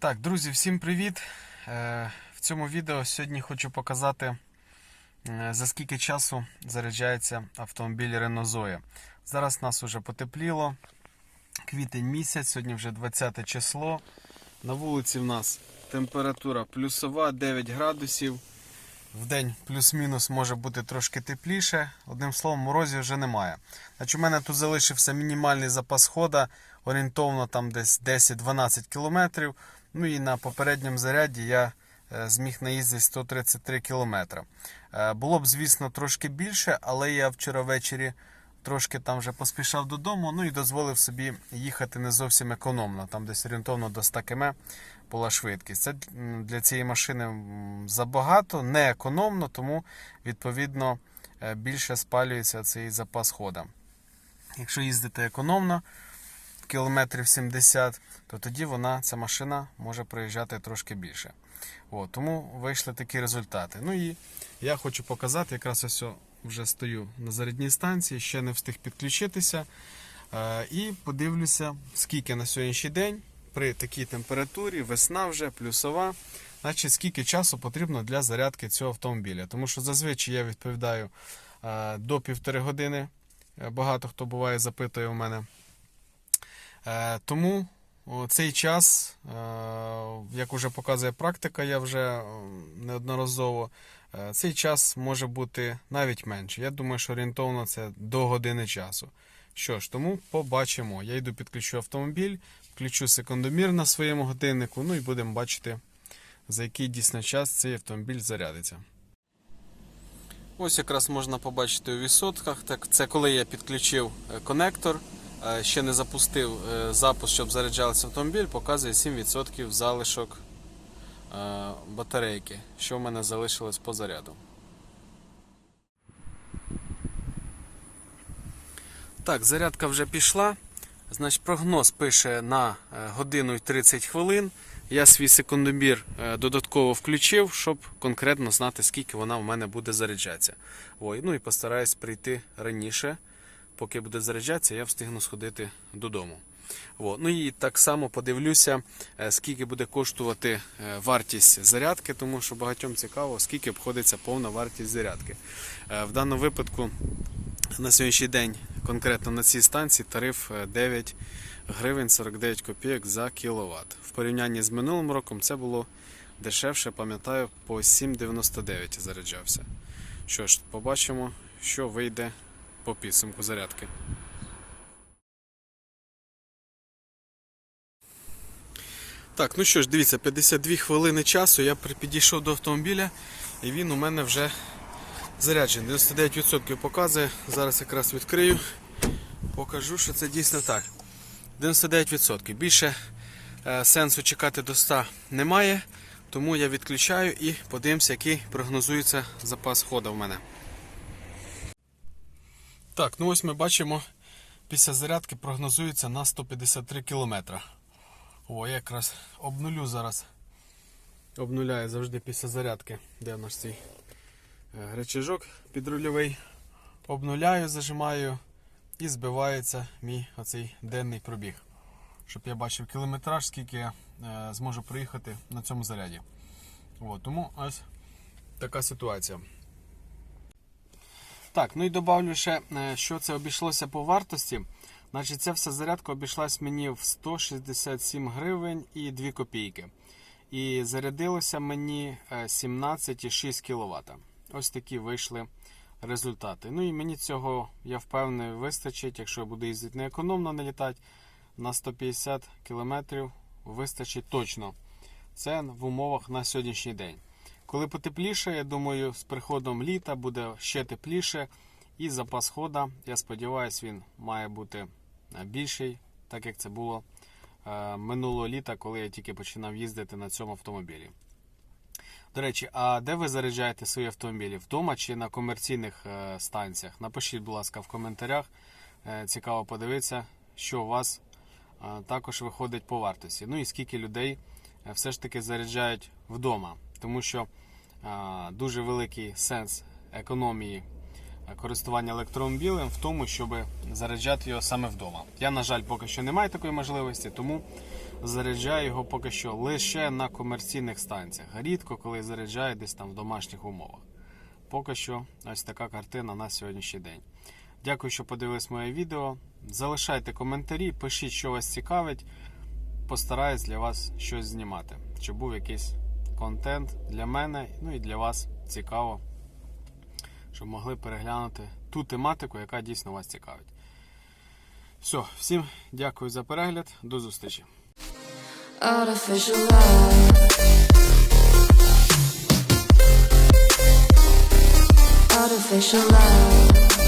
Так, друзі, всім привіт! Е, В цьому відео сьогодні хочу показати, е, за скільки часу заряджається автомобіль Renault Zoe. Зараз нас вже потепліло. Квітень місяць, сьогодні вже 20 число. На вулиці в нас температура плюсова 9 градусів. В день плюс-мінус може бути трошки тепліше. Одним словом, морозів вже немає. Значить, у мене тут залишився мінімальний запас хода, орієнтовно там десь 10-12 кілометрів. Ну і на попередньому заряді я е, зміг наїздити 133 кілометри. Е, Було б, звісно, трошки більше, але я вчора ввечері трошки там вже поспішав додому, ну і дозволив собі їхати не зовсім економно. Там десь орієнтовно до 100 км була швидкість. Це для цієї машини забагато, не економно, тому відповідно е, більше спалюється цей запас хода. Якщо їздити економно, кілометрів 70, то тоді вона, ця машина може проїжджати трошки більше. От, тому вийшли такі результати. Ну і я хочу показати, якраз ось вже стою на зарядній станції, ще не встиг підключитися. Е, і подивлюся, скільки на сьогоднішній день при такій температурі, весна вже плюсова, значить скільки часу потрібно для зарядки цього автомобіля. Тому що зазвичай я відповідаю е, до півтори години. Е, Багато хто буває запитує у мене. Е, Тому цей час, е, як вже показує практика, я вже неодноразово, е, цей час може бути навіть менше. Я думаю, що орієнтовно це до години часу. Що ж, тому побачимо. Я йду підключу автомобіль, включу секундомір на своєму годиннику, ну і будемо бачити, за який дійсно час цей автомобіль зарядиться. Ось якраз можна побачити у відсотках. Так, це коли я підключив конектор, ще не запустив е, запуск, щоб заряджався автомобіль, показує 7% залишок е, батарейки, що в мене залишилось по заряду. Так, зарядка вже пішла. Значить, прогноз пише на е, годину і 30 хвилин. Я свій секундомір е, додатково включив, щоб конкретно знати, скільки вона в мене буде заряджатися. Ой, ну і постараюсь прийти раніше. Поки буде заряджатися, я встигну сходити додому. О, ну і так само подивлюся, е, скільки буде коштувати е, вартість зарядки, тому що багатьом цікаво, скільки обходиться повна вартість зарядки. Е, В даному випадку на сьогоднішній день, конкретно на цій станції, тариф е, 9 гривень 49 копійок за кіловат. В порівнянні з минулим роком це було дешевше, пам'ятаю, по 7,99 заряджався. Що ж, побачимо, що вийде по підсумку зарядки. Так, ну що ж, дивіться, 52 хвилини часу. Я підійшов до автомобіля і він у мене вже заряджений. 99% показує. Зараз якраз відкрию. Покажу, що це дійсно так. 99%. Більше е, сенсу чекати до 100 немає. Тому я відключаю і подивимося, який прогнозується запас ходу в мене. Так, ну ось ми бачимо, після зарядки прогнозується на 153 км. О, я якраз обнулю зараз. Обнуляю завжди після зарядки. Де наш цей е, речажок підрульовий. Обнуляю, зажимаю і збивається мій оцей денний пробіг. Щоб я бачив кілометраж, скільки я е, зможу проїхати на цьому заряді. От, тому ось така ситуація. Так, ну і добавлю ще, е, що це обійшлося по вартості. Значить, ця вся зарядка обійшлась мені в 167 гривень і 2 копійки. І зарядилося мені е, 17,6 кВт. Ось такі вийшли результати. Ну і мені цього, я впевнений, вистачить, якщо я буду їздити не економно не літати, на 150 км вистачить точно. Це в умовах на сьогоднішній день. Коли потепліше, я думаю, з приходом літа буде ще тепліше. І запас хода, я сподіваюся, він має бути е, більший, так як це було е, минулого літа, коли я тільки починав їздити на цьому автомобілі. До речі, а де ви заряджаєте свої автомобілі? Вдома чи на комерційних е, станціях? Напишіть, будь ласка, в коментарях. Цікаво подивитися, що у вас також виходить по вартості. Ну і скільки людей все ж таки заряджають вдома. Тому що дуже великий сенс економії користування електромобілем в тому, щоб заряджати його саме вдома. Я, на жаль, поки що не маю такої можливості, тому заряджаю його поки що лише на комерційних станціях. Рідко коли заряджаю десь там в домашніх умовах. Поки що ось така картина на сьогоднішній день. Дякую, що подивились моє відео. Залишайте коментарі, пишіть, що вас цікавить. Постараюсь для вас щось знімати. Чи був якийсь контент для мене, ну і для вас цікаво, щоб могли переглянути ту тематику, яка дійсно вас цікавить. Все, всім дякую за перегляд. До зустрічі. Artificial love.